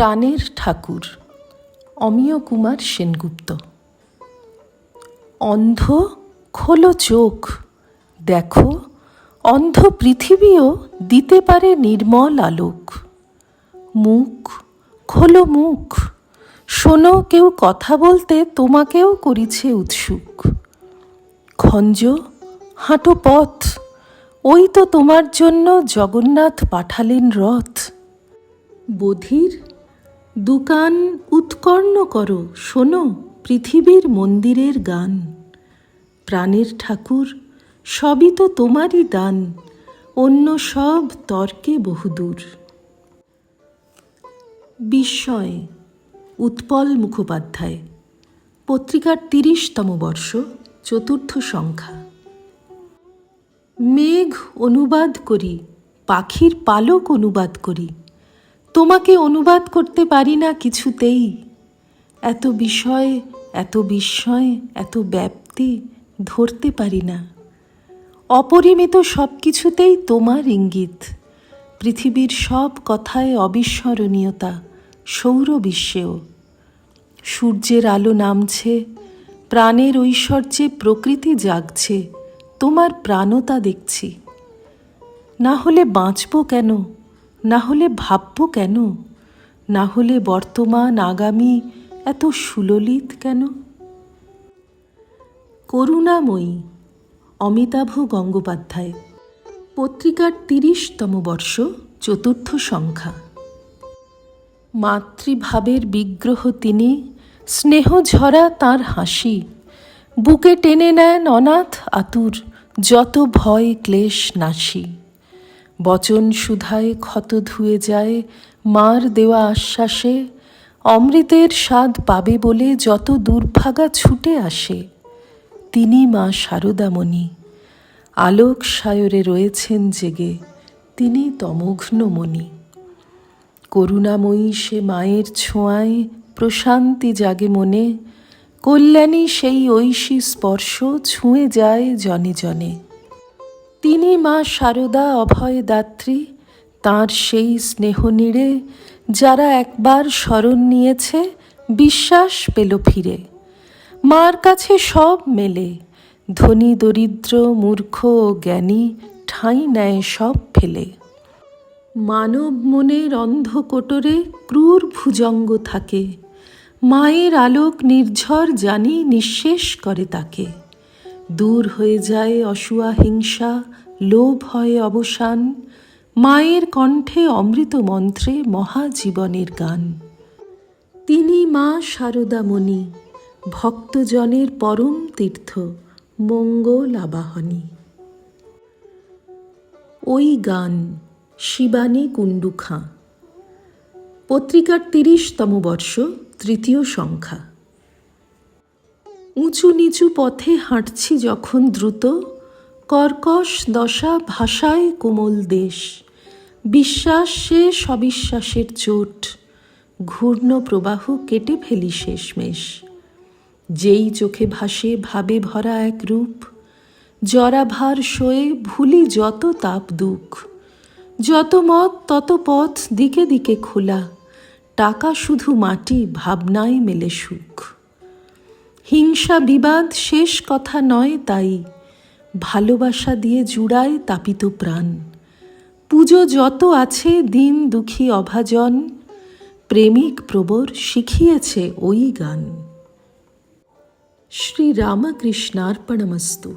প্রাণের ঠাকুর, অমিয় কুমার সেনগুপ্ত। অন্ধ খোলো চোখ, দেখো অন্ধ পৃথিবীও দিতে পারে নির্মল আলোক। মুখ খোলো মুখ, শোনো কেউ কথা বলতে তোমাকেও করিছে উৎসুক। খঞ্জ, হাঁটো পথ, ওই তো তোমার জন্য জগন্নাথ পাঠালেন রথ। বধির দুকান উৎকর্ণ করো, শোনো পৃথিবীর মন্দিরের গান। প্রাণের ঠাকুর, সবই তো তোমারই দান, অন্য সব তর্কে বহুদূর। বিস্ময়, উৎপল মুখোপাধ্যায়, পত্রিকার তিরিশতম বর্ষ, চতুর্থ সংখ্যা। মেঘ অনুবাদ করি, পাখির পালক অনুবাদ করি তোমাকে অনুবাদ করতে পারি না কিছুতেই। এত বিষয়, এত বিস্ময়, এত ব্যাপ্তি ধরতে পারি না। অপরিমিত সব কিছুতেই তোমার ইঙ্গিত। পৃথিবীর সব কথায় অবিস্মরণীয়তা, সৌর বিশ্বেও। সূর্যের আলো নামছে, প্রাণের ঐশ্বর্যে প্রকৃতি জাগছে, তোমার প্রাণতা দেখছি। না হলে বাঁচব কেন? না হলে ভাবব কেন? না হলে বর্তমান আগামী এত সুললিত কেন? করুণাময়ী অমিতাভ গঙ্গোপাধ্যায়, পত্রিকার তিরিশতম বর্ষ, চতুর্থ সংখ্যা। মাতৃভাবের বিগ্রহ তিনি, স্নেহ ঝরা তাঁর হাসি। বুকে টেনে নেন অনাথ আতুর, যত ভয় ক্লেশ নাশি। বচন সুধায় ক্ষত ধুয়ে যায়, মার দেওয়া আশ্বাসে, অমৃতের স্বাদ পাবে বলে যত দুর্ভাগা ছুটে আসে। তিনি মা শারদামণি, আলোক সায়রে রয়েছেন জেগে, তিনি তমঘ্নমণি। করুণাময়ী সে মায়ের ছোঁয়ায় প্রশান্তি জাগে মনে, কল্যাণী সেই ঐশী স্পর্শ ছুঁয়ে যায় জনে জনে। তিনি মা শারদা অভয়দাত্রী তাঁর সেই স্নেহ নিড়ে, যারা একবার স্মরণ নিয়েছে, বিশ্বাস পেল ফিরে। মার কাছে সব মেলে, ধনী, দরিদ্র, মূর্খ ও জ্ঞানী, ঠাঁই নেয় সব ফেলে। মানব মনের অন্ধকোটরে ক্রূর ভুজঙ্গ থাকে, মায়ের আলোক নির্ঝর জানি নিঃশেষ করে তাকে। দূর হয়ে যায় অসুয়া হিংসা, লোভ হয় অবসান, মায়ের কণ্ঠে অমৃত মন্ত্রে মহাজীবনের গান। তিনি মা শারদামণি, ভক্তজনের পরম তীর্থ মঙ্গল আবাহনী ওই গান শিবানী কুণ্ডু খাঁ পত্রিকার তিরিশতম বর্ষ, তৃতীয় সংখ্যা। উঁচু নিচু পথে হাঁটছি যখন দ্রুত, কর্কশ দশা ভাষায় কোমল দেশ। বিশ্বাস শেষ অবিশ্বাসের চোট, ঘূর্ণ প্রবাহ কেটে ফেলি শেষমেশ। যেই চোখে ভাসে ভাবে ভরা এক রূপ, জরাভার শোয়ে ভুলি যত তাপ দুঃখ। যত মত তত পথ দিকে দিকে খোলা, টাকা শুধু মাটি ভাবনায় মেলে সুখ। হিংসা বিবাদ শেষ কথা নয় তাই। ভালোবাসা দিয়ে জুড়ায় তাপিত প্রাণ। পুজো যত আছে, দিন দুঃখী অভাজন। প্রেমিক প্রবর শিখিয়েছে ওই গান। শ্রী রামকৃষ্ণার্পণমস্তু